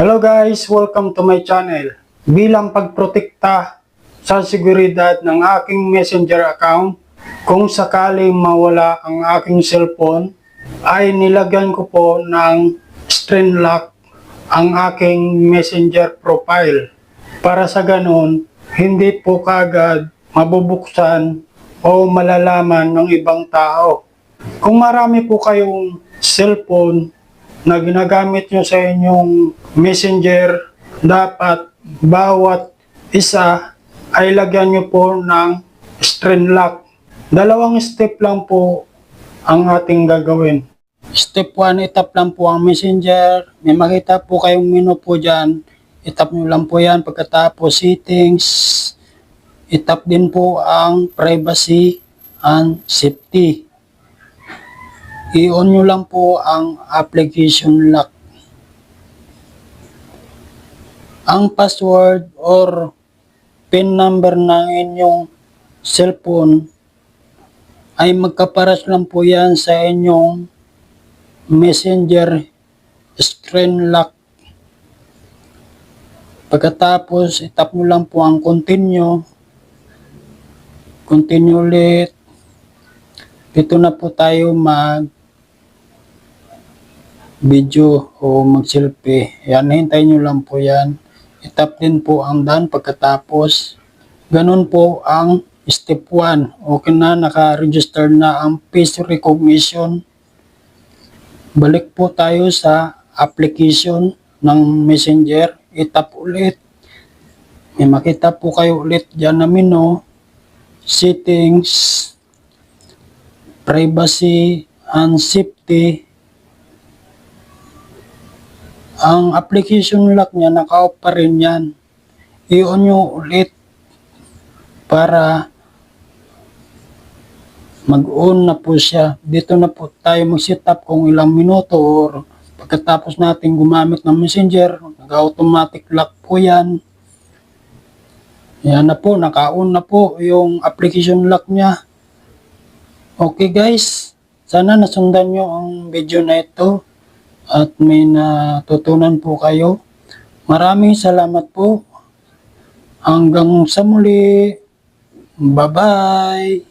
Hello guys, welcome to my channel. Bilang pagprotekta sa seguridad ng aking messenger account, kung sakaling mawala ang aking cellphone, ay nilagyan ko po ng screen lock ang aking messenger profile. Para sa ganun, hindi po kagad mabubuksan o malalaman ng ibang tao. Kung marami po kayong cellphone na ginagamit nyo sa inyong messenger, dapat bawat isa ay lagyan nyo po ng screen lock. Dalawang step lang po ang ating gagawin. Step 1, itap lang po ang messenger. May makita po kayong menu po dyan. Itap nyo lang po yan. Pagkatapos settings, itap din po ang privacy and safety i-on nyo lang po ang application lock. Ang password or PIN number ng inyong cellphone ay magkaparas lang po yan sa inyong messenger screen lock. Pagkatapos, itap nyo lang po ang continue. Continue ulit. Dito na po tayo mag video o mag-selfie. Yan, hintayin nyo lang po yan. Itap din po ang done pagkatapos. Ganun po ang step 1. Okay na, naka-register na ang face recognition. Balik po tayo sa application ng messenger. Itap ulit. May makita po kayo ulit dyan na menu. Settings. Privacy and safety ang application lock niya naka-off pa rin yan. I-on nyo ulit para mag-on na po siya. Dito na po tayo mag-set up kung ilang minuto or pagkatapos natin gumamit ng messenger, nag-automatic lock po yan. Yan na po, naka-on na po yung application lock niya. Okay guys, sana nasundan nyo ang video na ito at may natutunan po kayo. Maraming salamat po. Hanggang sa muli. Bye-bye.